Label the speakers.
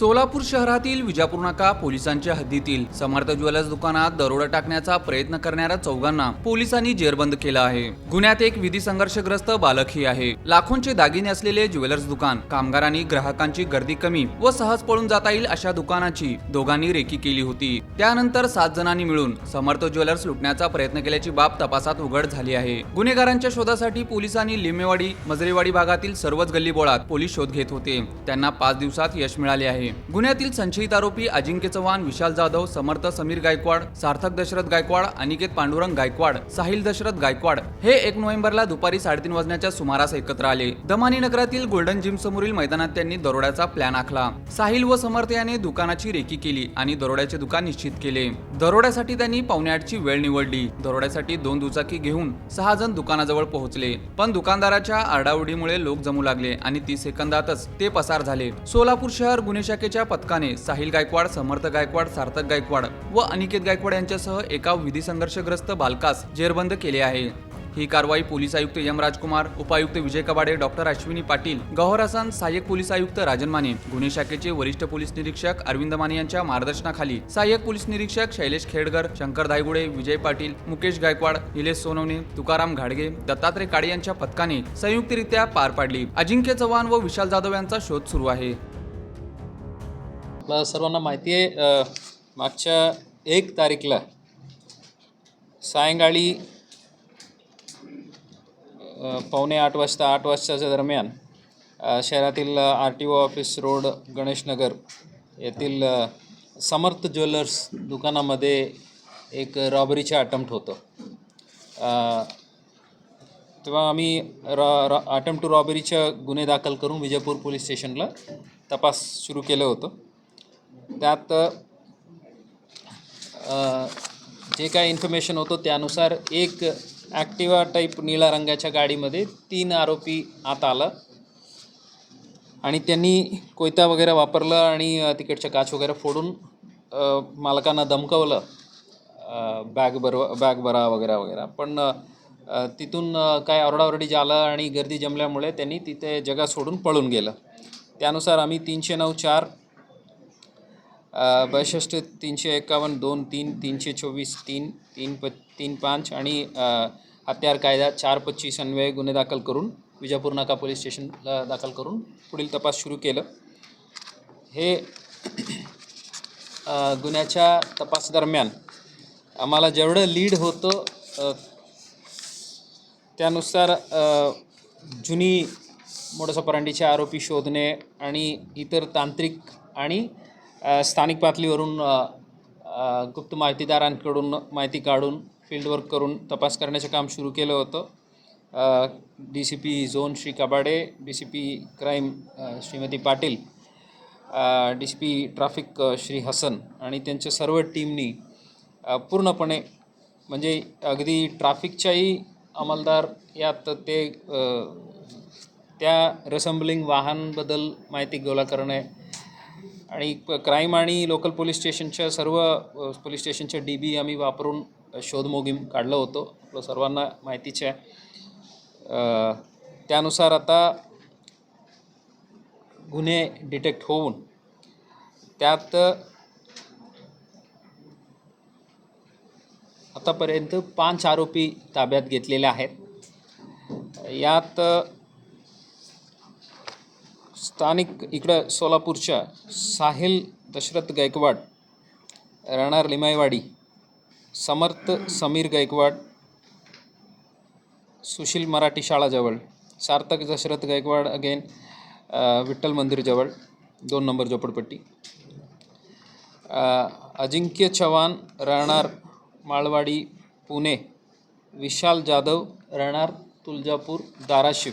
Speaker 1: सोलापूर शहरातील विजापूर नाका पोलिसांच्या हद्दीतील समर्थ ज्वेलर्स दुकानात दरोडा टाकण्याचा प्रयत्न करणाऱ्या चौघांना पोलिसांनी जेरबंद केला आहे. गुन्ह्यात एक विधी संघर्षग्रस्त बालकही आहे. लाखोंचे दागिने असलेले ज्वेलर्स दुकान कामगारांनी ग्राहकांची गर्दी कमी व सहज पळून जाता येईल अशा दुकानाची दोघांनी रेकी केली होती. त्यानंतर सात जणांनी मिळून समर्थ ज्वेलर्स लुटण्याचा प्रयत्न केल्याची बाब तपासात उघड झाली आहे. गुन्हेगारांच्या शोधासाठी पोलिसांनी लिमेवाडी मजरेवाडी भागातील सर्वच गल्लीबोळात पोलीस शोध घेत होते. त्यांना पाच दिवसात यश मिळाले आहे. गुन्ह्यातील संशयित आरोपी अजिंक्य चव्हाण विशाल जाधव समर्थ समीर गायकवाड सार्थक दशरथ गायकवाड अनिकेत पांडुरंग गायकवाड साहिल दशरथ गायकवाड हे एक नोव्हेंबरला दुपारी साडेतीन वाजण्याच्या सुमारास एकत्र आले. दमानी नगरातील गोल्डन जिम समोरील मैदानात त्यांनी दरोड्याचा प्लॅन आखला. साहिल व समर्थ याने दुकानाची रेकी केली आणि दरोड्याचे दुकान निश्चित केले. दरोड्यासाठी त्यांनी पावणे वेळ निवडली. दरोड्यासाठी दोन दुचाकी घेऊन सहा जण दुकानाजवळ पोहोचले. पण दुकानदाराच्या आरडाओरडीमुळे लोक जमू लागले आणि तीस सेकंदातच ते पसार झाले. सोलापूर शहर गुन्हे शाखेच्या पथकाने साहिल गायकवाड समर्थ गायकवाड सार्थक गायकवाड व अनिकेत गायकवाड यांच्यासह एका विधी संघर्षग्रस्त बालकास जेरबंद केले आहे. ही कारवाई पोलीस आयुक्त एम राजकुमार उपायुक्त विजय कबाडे डॉक्टर अश्विनी पाटील गौहर हसन सहाय्यक पोलीस आयुक्त राजन माने गुन्हे शाखेचे वरिष्ठ पोलीस निरीक्षक अरविंद माने यांच्या मार्गदर्शनाखाली सहाय्यक पोलीस निरीक्षक शैलेश खेडकर शंकर धायगुडे विजय पाटील मुकेश गायकवाड निलेश सोनवणे तुकाराम घाडगे दत्तात्रय काळे यांच्या पथकाने संयुक्तरित्या पार पाडली. अजिंक्य चव्हाण व विशाल जाधव यांचा शोध सुरू आहे.
Speaker 2: आपल्या सर्वांना माहिती आहे मागच्या एक तारीखला सायंकाळी पावणे आठ वाजता आठ वाजताच्या दरम्यान शहरातील R T O office road Ganeshnagar येथील समर्थ ज्वेलर्स दुकानामध्ये एक रॉबरीचे अटेम्प्ट होतं. तेव्हा आम्ही रॉ रॉ अटेम्प्ट टू रॉबरीच्या गुन्हे दाखल करून विजयपूर पोलीस स्टेशनला तपास सुरू केलं होतं. त्यात जे काय इन्फॉर्मेशन होतं त्यानुसार एक ॲक्टिवा टाईप निळ्या रंगाच्या गाडीमध्ये तीन आरोपी आत आला. आणि त्यांनी कोयता वगैरे वापरलं आणि तिकडच्या काच वगैरे फोडून मालकांना धमकवलं. बॅग बरवा बॅग भरा वगैरे वगैरे. पण तिथून काय ओरडाओरडी झालं आणि गर्दी जमल्यामुळे त्यांनी तिथे जगा सोडून पळून गेलं. त्यानुसार आम्ही तीनशे नऊ चार बासष्ट तीनशे एकावन्न दोन तीन तीनशे चोवीस तीन तीन प तीन पाच आणि हत्यार कायदा चार पच्चीस अन्वये गुन्हे दाखल करून विजापूर नाका पोलीस स्टेशनला दाखल करून पुढील तपास सुरू केलं. हे गुन्ह्याच्या तपासदरम्यान आम्हाला जेवढं लीड होतं त्यानुसार जुनी मोडसपरांडीचे आरोपी शोधणे आणि इतर तांत्रिक आणि स्थानिक पातळीवरून गुप्त माहितीदारांकडून माहिती काढून फील्डवर्क करून तपास करण्याचं काम सुरू केलं होतं. D C P zone Shri Kabade D C P crime Shrimati Patil D C P traffic Shri Hasan आणि त्यांच्या सर्व टीमनी पूर्णपणे म्हणजे अगदी ट्राफिकच्याही अंमलदार यात ते त्या रेसम्बलिंग वाहनबद्दल माहिती गोळा करणे आणि क्राईम आणि लोकल पोलीस स्टेशनच्या सर्व पोलीस स्टेशनच्या डी बी आम्ही वापरून शोध मोहीम काढलं होतं. आपलं सर्वांना माहितीचे आहे. त्यानुसार आता गुन्हे डिटेक्ट होऊन त्यात आतापर्यंत पाच आरोपी ताब्यात घेतलेले आहेत. यात स्थानिक इकडं सोलापूरच्या साहिल दशरथ गायकवाड राहणार लिमायवाडी समर्थ समीर गायकवाड सुशील मराठी शाळाजवळ सार्थक दशरथ गायकवाड अगेन विठ्ठल मंदिरजवळ दोन नंबर झोपडपट्टी. अजिंक्य चव्हाण राहणार माळवाडी पुणे विशाल जाधव राहणार तुळजापूर धाराशिव.